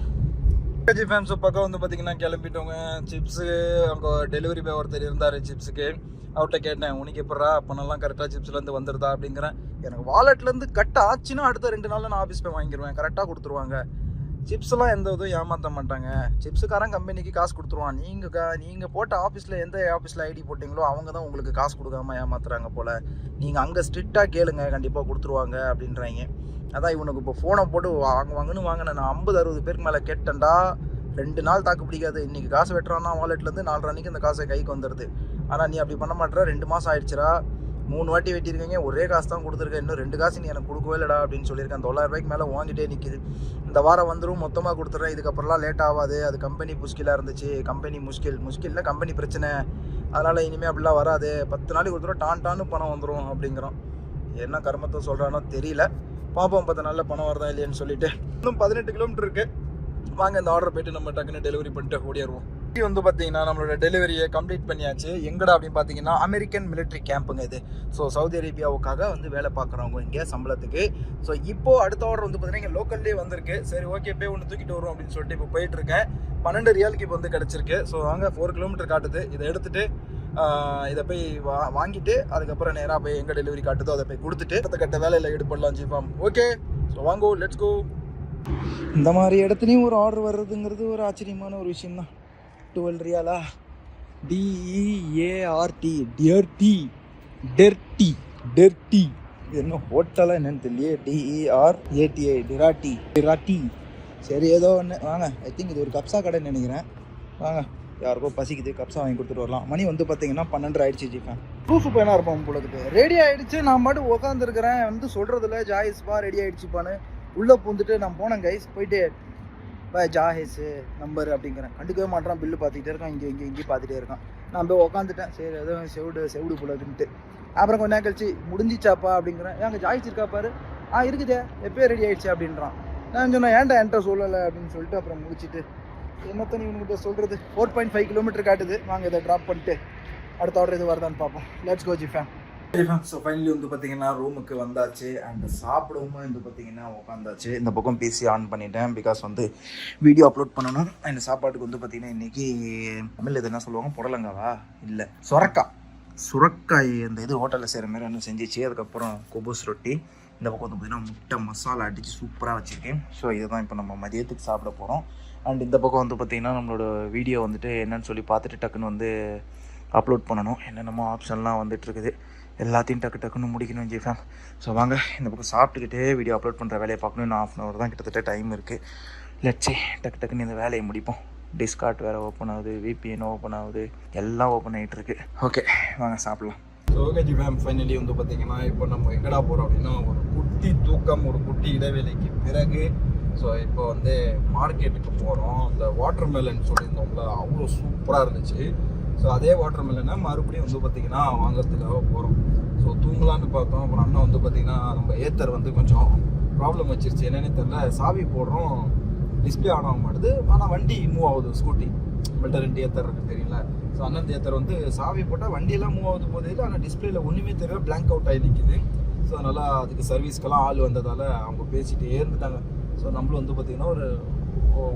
ஜி ஃபேம்ஸ் பக்கம் வந்து பார்த்தீங்கன்னா கிளம்பிட்டோங்க சிப்ஸு அங்கே டெலிவரி பாய் ஒருத்தர் இருந்தார் சிப்ஸுக்கு அவர்கிட்ட கேட்டேன் உனக்கு எப்படா பணம்லாம் கரெக்டாக சிப்ஸ்லேருந்து வந்துடுதா அப்படிங்கிறேன். எனக்கு வாலெட்லேருந்து கட் ஆச்சுன்னா அடுத்த ரெண்டு நாளில் நான் ஆஃபீஸ் போய் வாங்கிடுவேன் கரெக்டாக கொடுத்துருவாங்க. சிப்ஸ்லாம் எந்த இதுவும் ஏமாற்ற மாட்டாங்க. சிப்ஸுக்காரன் கம்பெனிக்கு காசு கொடுத்துருவான். நீங்கள் க நீங்கள் போட்ட ஆஃபீஸில் எந்த ஆஃபீஸில் ஐடி போட்டிங்களோ அவங்க தான் உங்களுக்கு காசு கொடுக்காம ஏமாத்துறாங்க போல். நீங்கள் அங்கே ஸ்ட்ரிக்டாக கேளுங்க கண்டிப்பாக கொடுத்துருவாங்க அப்படின்றாங்க. அதான் இவனுக்கு இப்போ ஃபோனை போட்டு வாங்க வாங்கன்னு வாங்கினேன். நான் ஐம்பது அறுபது பேருக்கு மேலே கேட்டேன்டா. ரெண்டு நாள் தாக்கு பிடிக்காது. இன்றைக்கி காசு வெட்டுறான்னா வாலெட்லேருந்து நாலு அன்றைக்கி அந்த காசை கைக்கு வந்துடுது ஆனால் நீ அப்படி பண்ண மாட்டேற. ரெண்டு மாதம் ஆயிடுச்சுரா மூணு வாட்டி வெட்டியிருக்கீங்க ஒரே காசு தான் கொடுத்துருக்கேன் இன்னும் ரெண்டு காசு நீ எனக்கு கொடுக்கவே இல்லைடா அப்படின்னு சொல்லியிருக்கேன். தொள்ளாயிரம் ரூபாய்க்கு மேலே வாங்கிட்டே நிற்கிது இந்த வாரம் வந்துடும் மொத்தமாக கொடுத்துட்றேன். இதுக்கப்புறம்லாம் லேட் ஆகாது. அது கம்பெனி முஷ்கிலாக இருந்துச்சு. கம்பெனி முஷ்கில் முஷ்கில்ல கம்பெனி பிரச்சனை. அதனால் இனிமேல் அப்படிலாம் வராது. பத்து நாளைக்கு கொடுத்துரும் டான் டான்னு பணம் வந்துடும் அப்படிங்கிறோம். என்ன கர்மத்தை சொல்கிறானோ தெரியல. பார்ப்போம் பத்து நாளில் பணம் வருதா இல்லையான்னு சொல்லிட்டு. இன்னும் பதினெட்டு கிலோமீட்டர் இருக்குது வாங்க இந்த ஆர்டர் போயிட்டு நம்ம டக்குன்னு டெலிவரி பண்ணிட்டு ஓடிடுவோம் குட்டி வந்து பார்த்தீங்கன்னா நம்மளோட டெலிவரியை கம்ப்ளீட் பண்ணியாச்சு. எங்கடா அப்படின்னு பார்த்தீங்கன்னா அமெரிக்கன் மிலிட்ரி கேம்புங்க இது. ஸோ சவுதி அரேபியாவுக்காக வந்து வேலை பார்க்குறவங்க இங்கே சம்பளத்துக்கு. ஸோ இப்போ அடுத்த ஆர்டர் வந்து பார்த்தீங்கன்னா இங்கே லோக்கல்லே வந்திருக்கு. சரி ஓகே போய் ஒன்று தூக்கிட்டு வரும் அப்படின்னு சொல்லிட்டு இப்போ போயிட்டு இருக்கேன் பன்னெண்டு ரியாலுக்கு இப்போ வந்து கிடச்சிருக்கு. ஸோ வாங்க ஃபோர் கிலோமீட்டர் காட்டுது. இதை எடுத்துட்டு இதை போய் வா வாங்கிட்டு அதுக்கப்புறம் நேராக போய் எங்கே டெலிவரி காட்டுதோ அதை போய் கொடுத்துட்டு அடுத்த கட்ட வேலையில் ஈடுபடலாம் ஜிஃபாம் ஓகே ஸோ வாங்கோ லெட்ஸ் கோ இந்த மாதிரி இடத்துலையும் ஒரு ஆர்டர் வர்றதுங்கிறது ஒரு ஆச்சரியமான ஒரு விஷயம் தான் டுவெல் ரியாலா டிஇஏஆர்டி டியர்டி டெர்டி டெர்டி என்ன ஹோட்டலாக என்னன்னு தெரியலையே. டிஇஆர் ஏடிஐ டிராட்டி டிராட்டி சரி ஏதோ ஒன்று வாங்க ஐ திங்க் இது ஒரு கப்சா கடைன்னு நினைக்கிறேன். வாங்க யாருக்கோ பசிக்குது கப்சா வாங்கி கொடுத்துட்டு வரலாம். மணி வந்து பார்த்தீங்கன்னா பன்னெண்டு ஆயிடுச்சு ஜிஃபேன் ப்ரூஃப் பையனாக இருப்போம் பொழுதுக்கு ரெடி ஆகிடுச்சு நான் மட்டும் உட்காந்துருக்கிறேன் வந்து சொல்கிறதுல ஜாயிஸ்பா ரெடி ஆகிடுச்சுப்பான்னு உள்ளே பூந்துட்டு நான் போனேன் கைஸ் போயிட்டு இப்போ ஜாஹேஸு நம்பர் அப்படிங்கிறேன். கண்டுக்கவே மாட்டான் பில்லு பார்த்துக்கிட்டே இருக்கான். இங்கே இங்கே இங்கே பார்த்துட்டே இருக்கான். நான் போய் உட்காந்துட்டேன் சரி எதுவும் செவிடு செவிடு போலதுன்ட்டு அப்புறம் கொஞ்ச நேரம் கழிச்சு முடிஞ்சிச்சாப்பா அப்படிங்கிறேன். ஏங்க ஜாயிஸ் இருக்கா பாரு. ஆ இருக்குதே. எப்போயே ரெடி ஆயிடுச்சு அப்படின்றான். நான் சொன்னேன் ஏன்டா என்கிட்ட சொல்லலை? அப்படின்னு சொல்லிட்டு அப்புறம் முடிச்சிட்டு என்னத்தனி நீ சொல்கிறது ஃபோர் பாயிண்ட் ஃபைவ் கிலோமீட்டர் காட்டுது. வாங்க இதை ட்ராப் பண்ணிட்டு அடுத்த ஆர்டர் இது வருதான்னு பார்ப்போம் let's go G fam so finally வந்து பார்த்தீங்கன்னா ரூமுக்கு வந்தாச்சு. அண்ட் சாப்பிடவும் வந்து பார்த்தீங்கன்னா உட்காந்தாச்சு இந்த பக்கம் பிசி ஆன் பண்ணிட்டேன். பிகாஸ் வந்து வீடியோ அப்லோட் பண்ணணும். அண்ட் சாப்பாட்டுக்கு வந்து பார்த்தீங்கன்னா இன்னைக்கு தமிழ் இது என்ன சொல்லுவாங்க? புடலங்காவா? இல்லை. சுரக்காய் சுரக்காய் அந்த இது ஹோட்டலில் செய்கிற மாதிரி ஒன்று செஞ்சிச்சு. அதுக்கப்புறம் கொபூஸ் ரொட்டி. இந்த பக்கம் வந்து பார்த்தீங்கன்னா முட்டை மசாலா அடித்து சூப்பராக வச்சுருக்கேன். ஸோ இதை தான் இப்போ நம்ம மதியத்துக்கு சாப்பிட போகிறோம் அண்ட் இந்த பக்கம் வந்து பார்த்திங்கன்னா நம்மளோட வீடியோ வந்துட்டு என்னன்னு சொல்லி பார்த்துட்டு டக்குன்னு வந்து அப்லோட் பண்ணணும். என்னென்னமோ ஆப்ஷன்லாம் வந்துட்டுருக்குது எல்லாத்தையும் டக்கு டக்குன்னு முடிக்கணும் ஜிஃபேம் ஸோ வாங்க இந்த பக்கம் சாப்பிட்டுக்கிட்டே வீடியோ அப்லோட் பண்ணுற வேலையை பார்க்கணும். இன்னும் ஆஃப் அன் அவர் தான் கிட்டத்தட்ட டைம் இருக்குது லட்சே டக்கு டக்குன்னு இந்த வேலையை முடிப்போம். டிஸ்கார்ட் வேறு ஓப்பன் ஆகுது விபிஎன் ஓப்பன் ஆகுது எல்லாம் ஓப்பன் ஆகிட்டு இருக்கு. ஓகே வாங்க சாப்பிட்லாம். So okay G ma'am finally வந்து பார்த்தீங்கன்னா இப்போ நம்ம எங்கடா போகிறோம் அப்படின்னா ஒரு குட்டி தூக்கம் ஒரு குட்டி இடைவேளைக்கு பிறகு ஸோ இப்போ வந்து மார்க்கெட்டுக்கு போகிறோம் இந்த வாட்டர் மெலன் சொல்லியிருந்தோம்ல அவ்வளோ சூப்பராக இருந்துச்சு. ஸோ அதே வாட்டர் மெலனை மறுபடியும் வந்து பார்த்தீங்கன்னா வாங்குறதுக்காக போகிறோம் ஸோ தூங்கலான்னு பார்த்தோம். அப்புறம் அண்ணன் வந்து பார்த்தீங்கன்னா நம்ம ஏத்தர் வந்து கொஞ்சம் ப்ராப்ளம் வச்சிருச்சு. என்னென்னு தெரில சாவி போடுறோம். டிஸ்பிளே ஆன் ஆக மாட்டுது. ஆனால் வண்டி மூவ் ஆகுது. ஸ்கூட்டி நம்மள்ட்ட ரெண்டு ஏத்தர் இருக்குது தெரியல ஸோ அண்ணன் ஏத்தர் வந்து சாவி போட்டால் வண்டியெல்லாம் மூவ் ஆகுது போதே இல்லை. ஆனால் டிஸ்பிளேல ஒன்றுமே தெரியல. பிளாங்க் அவுட் ஆகி நிற்கிது ஸோ அதனால் அதுக்கு சர்வீஸ்க்கெல்லாம் ஆள் வந்ததால் அவங்க பேசிகிட்டே இருந்துட்டாங்க. ஸோ நம்மளும் வந்து பார்த்திங்கன்னா ஒரு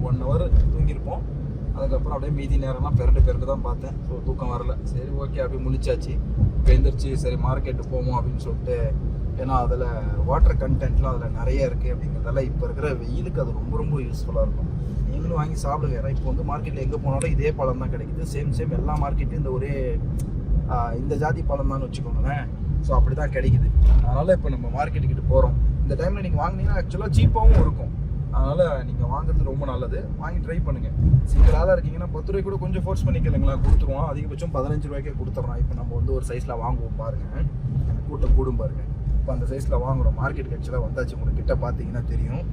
ஒன் ஹவர் தூங்கியிருப்போம். அதுக்கப்புறம் அப்படியே மீதி நேரம்லாம் பிறண்டு பிறண்டு தான் பார்த்தேன். ஸோ தூக்கம் வரல. சரி ஓகே அப்படியே முழிச்சாச்சு. எழுந்திரிச்சு சரி மார்க்கெட்டு போவோம் அப்படின்னு சொல்லிட்டு ஏன்னா அதில் வாட்டர் கண்டென்ட்லாம் அதில் நிறைய இருக்குது அப்படிங்கிறதால இப்போ இருக்கிற வெயிலுக்கு அது ரொம்ப ரொம்ப யூஸ்ஃபுல்லாக இருக்கும். நீங்களும் வாங்கி சாப்பிடுங்க. ஏன்னா இப்போ வந்து மார்க்கெட்டில் எங்கே போனாலும் இதே பழம் தான் கிடைக்குது. சேம் சேம் எல்லா மார்க்கெட்லையும் இந்த ஒரே இந்த ஜாதி பழம் தான் வச்சுக்கோங்களேன். ஸோ அப்படி தான் கிடைக்குது. அதனால் இப்போ நம்ம மார்க்கெட்டுக்கிட்ட போகிறோம் இந்த டைமில் நீங்கள் வாங்கினீங்கன்னா ஆக்சுவலாக சீப்பாகவும் இருக்கும். அதனால் நீங்கள் வாங்குறது ரொம்ப நல்லது. வாங்கி ட்ரை பண்ணுங்கள் சிங்கிள் இருக்கீங்கன்னா பத்து ரூபாய் கூட கொஞ்சம் ஃபோர்ஸ் பண்ணிக்கலங்களா கொடுத்துருவோம். அதிகபட்சம் பதினஞ்சு ரூபாய்க்கே கொடுத்துட்றோம் இப்போ நம்ம வந்து ஒரு சைஸில் வாங்குவோம் பாருங்கள் கூட்டம் கூடும் பாருங்கள் இப்போ அந்த சைஸில் வாங்குகிறோம் மார்க்கெட் ஆக்சுவலாக வந்தாச்சு. உங்களுக்கு கிட்ட பார்த்தீங்கன்னா தெரியும்.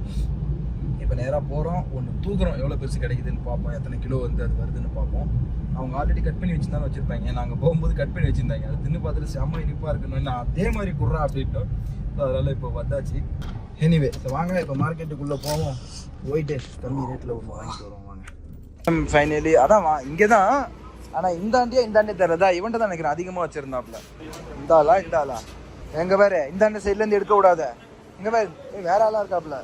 இப்போ நேராக போகிறோம் ஒன்று தூக்குறோம். எவ்வளோ பெருசு கிடைக்குதுன்னு பார்ப்போம் எத்தனை கிலோ வந்து அது வருதுன்னு பார்ப்போம் அவங்க ஆல்ரெடி கட் பண்ணி வச்சுருந்தாலும் வச்சுருப்பாங்க. நாங்கள் போகும்போது கட் பண்ணி வச்சுருந்தாங்க. அது தின்னு பார்த்துட்டு செம்ம இனிப்பாக இருக்கணும் நான் அதே மாதிரி குடுறா அப்படின்ட்டோம் அதனால் இப்போ வந்தாச்சு. எனிவே வாங்க இப்போ மார்க்கெட்டுக்குள்ளே போவோம். போயிட்டு கம்மி ரேட்டில் ஒன்று வாங்கிட்டு வருவோம் வாங்க. ஃபைனலி அதான் வா இங்கே தான் ஆனால் இந்தாண்டியா இந்தாண்டே தரதா இவன்ட்டு தான் நினைக்கிறேன் அதிகமாக வச்சுருந்தாப்புல. இந்தாளா இந்தாளா? எங்கே வேறு இந்தாண்ட சைட்லேருந்து எடுக்க விடாத இங்கே வேறு வேற ஆளாக இருக்காப்புல.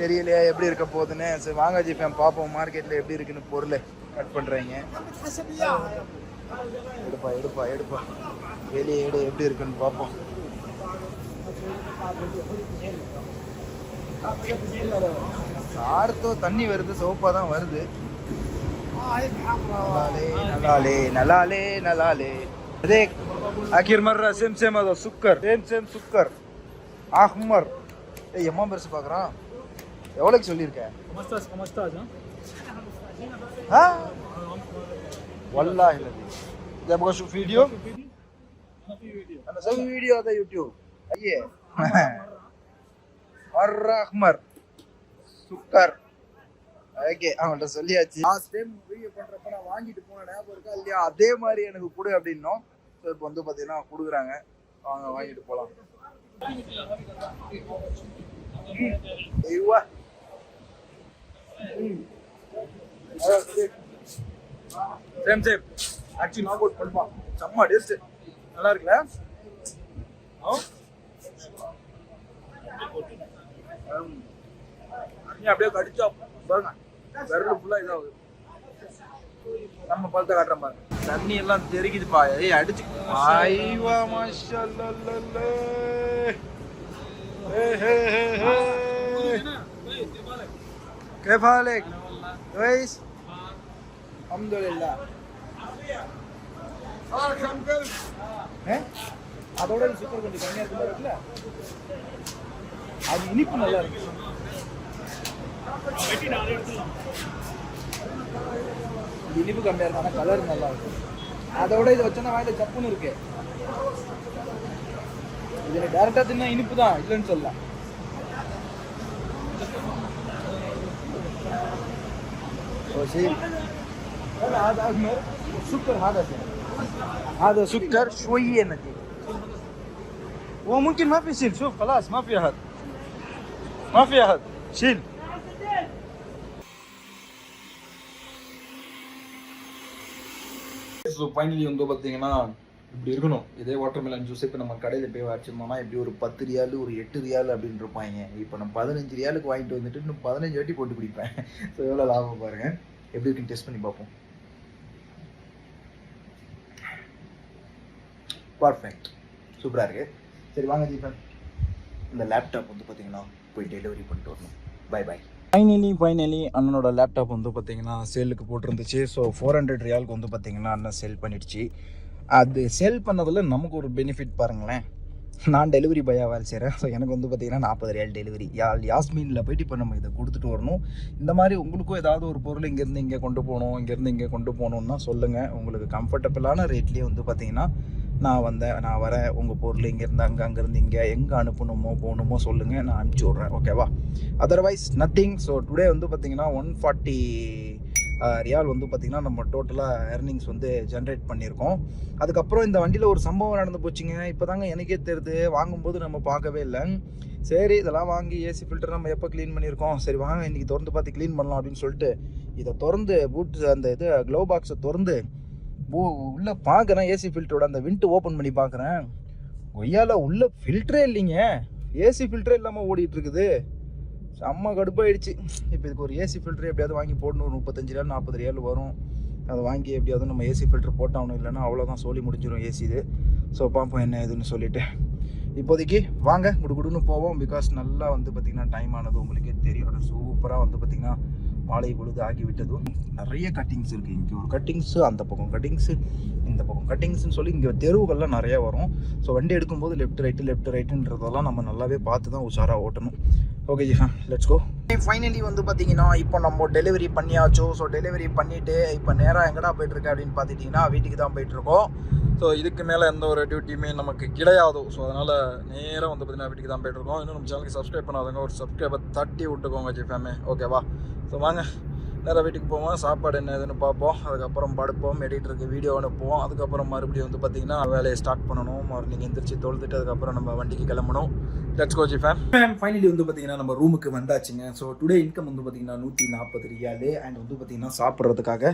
தெரியலையே எப்படி இருக்க போகுதுன்னு. சரி வாங்க ஜிப்பேன் பார்ப்போம் மார்க்கெட்டில் எப்படி இருக்குன்னு பொருள் கட் பண்ணுறீங்க எடுப்பா எடுப்பா எடுப்பா. வெளியே எடு எப்படி இருக்குன்னு பார்ப்போம் சார்த்தோ தண்ணி வருது சோப்பா தான் வருது. நல்லாலே நல்லாலே நல்லாலே அதே ஆக்கிர் மர்ரா சேம் சேம் அதோ சுக்கர். Same same சுக்கர். ஆஹ்மர். ஏ எம்மா பெருசு பார்க்குறான் எவ்வளோக்கு சொல்லியிருக்கேன் والله الذي اذا ابغى வீடியோ فيديو انا اسوي فيديو هذا يوتيوب ايه அர்ரஹ்மர் சுக்கர் ஓகே அவங்கள்ட்ட சொல்லியாச்சு. லாஸ்ட் டைம் வீடியோ பண்ணுறப்ப நான் வாங்கிட்டு போனேன் ஞாபகம் இருக்கா இல்லையா? அதே மாதிரி எனக்கு கொடு அப்படின்னும். ஸோ இப்போ வந்து பார்த்தீங்கன்னா கொடுக்குறாங்க. வாங்க வாங்கிட்டு போகலாம் ஐயா. Same same actually knock out பண்ணுவான் செம்ம டேஸ்ட் நல்லா இருக்குல்ல? ஆ? ம். நீ அப்படியே கடிச்சா பாருங்க விரல் ஃபுல்லா இதாகுது நம்ம பழத்தை காட்டுறோம் பாருங்க தண்ணி எல்லாம் தெரிக்குதுப்பா ஏய் அடிச்சு ஐவா மாஷல்லல்ல كيف حالك؟ كويس؟ الحمد لله ஏ? அதோட இது சுகர் கொஞ்சம் கம்மியா இருக்கு மாதிரி இருக்குல்ல அது இனிப்பு நல்லா இருக்கு இது இனிப்பு கம்மியா இருக்கு ஆனா கலர் நல்லா இருக்கு அதோட இது வச்சோன்னா வாயில சப்புன்னு இருக்கு இதுல டேரக்டா தின்னா இனிப்பு தான் இல்லைன்னு சொல்லலாம் وشيء لا هذا اجمل السكر هذا زين هذا سكر شويه نتيجه هو ممكن ما في شيل شوف خلاص ما في احد ما في احد شيل ஸோ ஃபைனலி வந்து பார்த்தீங்கன்னா இப்படி இருக்கணும் இதே வாட்டர் மெலன் ஜூஸ் இப்போ நம்ம கடையில் போய் வச்சிருந்தோம்னா இப்படி ஒரு பத்து ரியாலு ஒரு எட்டு ரியாலு அப்படின்னு இருப்பாங்க இப்போ நான் பதினஞ்சு ரியாலுக்கு வாங்கிட்டு வந்துட்டு இன்னும் பதினஞ்சு வாட்டி போட்டு குடிப்பேன் ஸோ எவ்வளோ லாபம் பாருங்க எப்படி இருக்குன்னு டெஸ்ட் பண்ணி பார்ப்போம் பர்ஃபெக்ட் சூப்பராக இருக்கு சரி வாங்க தீபன் இந்த லேப்டாப் வந்து பார்த்தீங்கன்னா போய் டெலிவரி பண்ணிட்டு வரணும். பை பை ஃபைனலி ஃபைனலி அண்ணனோட லேப்டாப் வந்து பார்த்தீங்கன்னா சேலுக்கு போட்டிருந்துச்சு. ஸோ ஃபோர் ஹண்ட்ரட் ரியாலுக்கு வந்து பார்த்தீங்கன்னா அண்ணன் சேல் பண்ணிடுச்சு. அது சேல் பண்ணதில் நமக்கு ஒரு பெனிஃபிட் பாருங்களேன். நான் டெலிவரி பையாக வேலை செய்கிறேன் ஸோ எனக்கு வந்து பார்த்தீங்கன்னா நாற்பது ரியால் டெலிவரி யா யாஸ்மீனில் போயிட்டு இப்போ நம்ம இதை கொடுத்துட்டு வரணும். இந்த மாதிரி உங்களுக்கும் ஏதாவது ஒரு பொருள் இங்கேருந்து இங்கே கொண்டு போகணும் இங்கேருந்து இங்கே கொண்டு போகணுன்னா சொல்லுங்கள் உங்களுக்கு கம்ஃபர்டபுளான ரேட்லேயே வந்து பார்த்திங்கன்னா நான் வந்தேன் நான் வரேன் உங்கள் பொருள் இங்கேருந்து அங்கே அங்கேருந்து இங்கே எங்கே அனுப்பணுமோ போகணுமோ சொல்லுங்கள் நான் அனுப்பிச்சி விட்றேன் ஓகேவா அதர்வைஸ் நத்திங் ஸோ டுடே வந்து பார்த்திங்கன்னா ஒன் ஃபார்ட்டி ரியால் வந்து பார்த்திங்கன்னா நம்ம டோட்டலாக எர்னிங்ஸ் வந்து ஜென்ரேட் பண்ணியிருக்கோம். அதுக்கப்புறம் இந்த வண்டியில் ஒரு சம்பவம் நடந்து போச்சுங்க. இப்போ தாங்க எனக்கே தெரியுது. வாங்கும்போது நம்ம பார்க்கவே இல்லை. சரி இதெல்லாம் வாங்கி ஏசி ஃபில்டர் நம்ம எப்போ க்ளீன் பண்ணியிருக்கோம்? சரி வாங்க இன்றைக்கி திறந்து பார்த்து க்ளீன் பண்ணலாம் அப்படின்னு சொல்லிட்டு இதை திறந்து பூட் அந்த இது க்ளோ பாக்ஸை திறந்து பூ உள்ளே பார்க்குறேன் ஏசி ஃபில்டரோட அந்த விண்ட்டு ஓப்பன் பண்ணி பார்க்குறேன் கொய்யால உள்ள ஃபில்டரே இல்லைங்க. ஏசி ஃபில்டரே இல்லாமல் ஓடிட்டு இருக்குது செம்ம கடுப்பாயிடுச்சு. இப்போ இதுக்கு ஒரு ஏசி ஃபில்டர் எப்படியாவது வாங்கி போடணும். ஒரு முப்பத்தஞ்சு ரூபா நாற்பது ரூபாயில் வரும். அதை வாங்கி எப்படியாவது நம்ம ஏசி ஃபில்டர் போட்டாகணும் இல்லைன்னா அவ்வளோதான் சொல்லி முடிஞ்சிடும் ஏசி இது. ஸோ பார்ப்போம் என்ன இதுன்னு சொல்லிட்டு. இப்போதைக்கு வாங்க குடுகுடுன்னு போவோம். பிகாஸ் நல்லா வந்து பார்த்திங்கன்னா டைம் ஆனது உங்களுக்கே தெரியும். சூப்பராக வந்து பார்த்திங்கன்னா மாலை பொழுது ஆகிவிட்டதும் நிறைய கட்டிங்ஸ் இருக்குது இங்கே ஒரு கட்டிங்ஸு அந்த பக்கம் கட்டிங்ஸு இந்த பக்கம் கட்டிங்ஸ்னு சொல்லி இங்கே தெருவுகள்லாம் நிறைய வரும். ஸோ வண்டி எடுக்கும்போது லெஃப்ட் ரைட்டு லெஃப்ட் ரைட்டுன்றதெல்லாம் நம்ம நல்லாவே பார்த்து தான் உஷாராக ஓட்டணும் ஓகே ஜிஹா லெட்ஸ் கோ ஃபைனலி வந்து பார்த்தீங்கன்னா இப்போ நம்ம டெலிவரி பண்ணியாச்சோ. ஸோ டெலிவரி பண்ணிவிட்டு இப்போ நேராக எங்கடா போயிட்டுருக்கு அப்படின்னு பார்த்துட்டிங்கன்னா வீட்டுக்கு தான் போயிட்டுருக்கோம். ஸோ இதுக்கு மேலே எந்த ஒரு டியூட்டியுமே நமக்கு கிடையாது. ஸோ அதனால் நேராக வந்து பார்த்தீங்கன்னா வீட்டுக்கு தான் போயிட்டுருக்கோம். இன்னும் நம்ம சேனலுக்கு சப்ஸ்கிரைப் பண்ணாதவங்க ஒரு சப்ஸ்கிரைபர் தட்டி விட்டுக்கோங்க ஜிஃபேமே ஓகேவா ஸோ வாங்க நேராக வீட்டுக்கு போவோம். சாப்பாடு என்ன ஏதுன்னு பார்ப்போம். அதுக்கப்புறம் படுப்போம் எடிட்டருக்கு வீடியோ அனுப்புவோம். அதுக்கப்புறம் மறுபடியும் வந்து பார்த்திங்கன்னா வேலையை ஸ்டார்ட் பண்ணணும். மார்னிங் எந்திரிச்சு தொழுதுட்டு அதுக்கப்புறம் நம்ம வண்டிக்கு கிளம்பணும். Let's go G fam fam finally வந்து பார்த்தீங்கன்னா நம்ம ரூமுக்கு வந்தாச்சுங்க. ஸோ டுடே இன்கம் வந்து பார்த்தீங்கன்னா நூற்றி நாற்பது ரியாலு அண்ட் வந்து பார்த்தீங்கன்னா சாப்பிட்றதுக்காக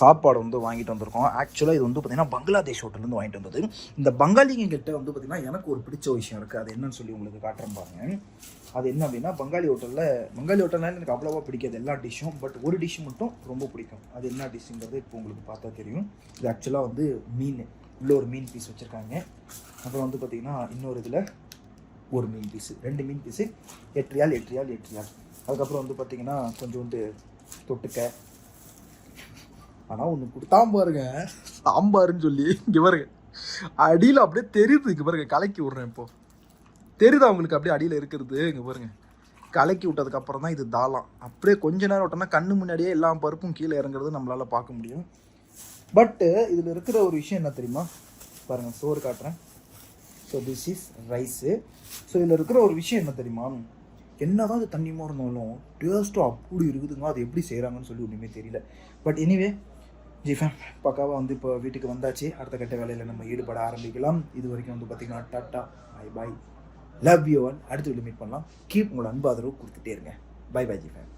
சாப்பாடு வந்து வாங்கிட்டு வந்திருக்கோம். ஆக்சுவலாக இது வந்து பார்த்தீங்கன்னா பங்களாதேஷ் ஹோட்டல்லேருந்து வாங்கிட்டு வந்தது. இந்த பங்காளிங்க கிட்ட வந்து பார்த்தீங்கன்னா எனக்கு ஒரு பிடிச்ச விஷயம் இருக்குது அது என்னன்னு சொல்லி உங்களுக்கு காட்டுறேன் பாருங்க. அது என்ன அப்படின்னா பங்காளி ஹோட்டலில் பங்காளி ஹோட்டல்னால எனக்கு அவ்வளோவா பிடிக்காது எல்லா டிஷ்ஷும் பட் ஒரு டிஷ் மட்டும் ரொம்ப பிடிக்கும். அது என்ன டிஷ்ஷுங்கிறது இப்போ உங்களுக்கு பார்த்தா தெரியும். இது ஆக்சுவலாக வந்து மீன் உள்ள ஒரு மீன் பீஸ் வச்சுருக்காங்க. அப்புறம் வந்து பார்த்தீங்கன்னா இன்னொரு இதில் ஒரு மீன் பீஸு ரெண்டு மீன் பீஸு எட்ரியால் எட்ரியால் எட்ரியால் அதுக்கப்புறம் வந்து பார்த்தீங்கன்னா கொஞ்சோண்டு தொட்டுக்க. ஆனால் ஒன்று கொடுத்தா பாருங்க. சாம்பாருன்னு சொல்லி இங்கே பாருங்க. அடியில் அப்படியே தெரியுது இங்கே பாருங்க கலக்கி விட்றேன் இப்போது தெரியுதா உங்களுக்கு அப்படியே அடியில் இருக்கிறது. இங்கே பாருங்க. கலக்கி விட்டதுக்கு அப்புறம் தான் இது தாளம். அப்படியே கொஞ்ச நேரம் விட்டோம்னா கண்ணு முன்னாடியே எல்லா பருப்பும் கீழே இறங்குறது நம்மளால் பார்க்க முடியும். பட்டு இதில் இருக்கிற ஒரு விஷயம் என்ன தெரியுமா? பாருங்கள் சோறு காட்டுறேன். So this is rice so இதில் இருக்கிற ஒரு விஷயம் என்ன தெரியுமா? என்னதான் அது தண்ணியமாக இருந்தாலும் டேஸ்ட்டும் அப்படி இருக்குதுங்க. அது எப்படி செய்கிறாங்கன்னு சொல்லி ஒன்றுமே தெரியல. பட் எனிவே ஜிஃபேம் பக்காவாக வந்து இப்போ வீட்டுக்கு வந்தாச்சு. அடுத்த கட்ட வேலையில் நம்ம ஈடுபட ஆரம்பிக்கலாம். இது வரைக்கும் வந்து பார்த்திங்கன்னா tata bye bye love you one அடுத்த வீடியோ மீட் பண்ணலாம். கீப் உங்களோட அன்பு ஆதரவு கொடுத்துட்டே இருங்க. By by ஜிஃபேம்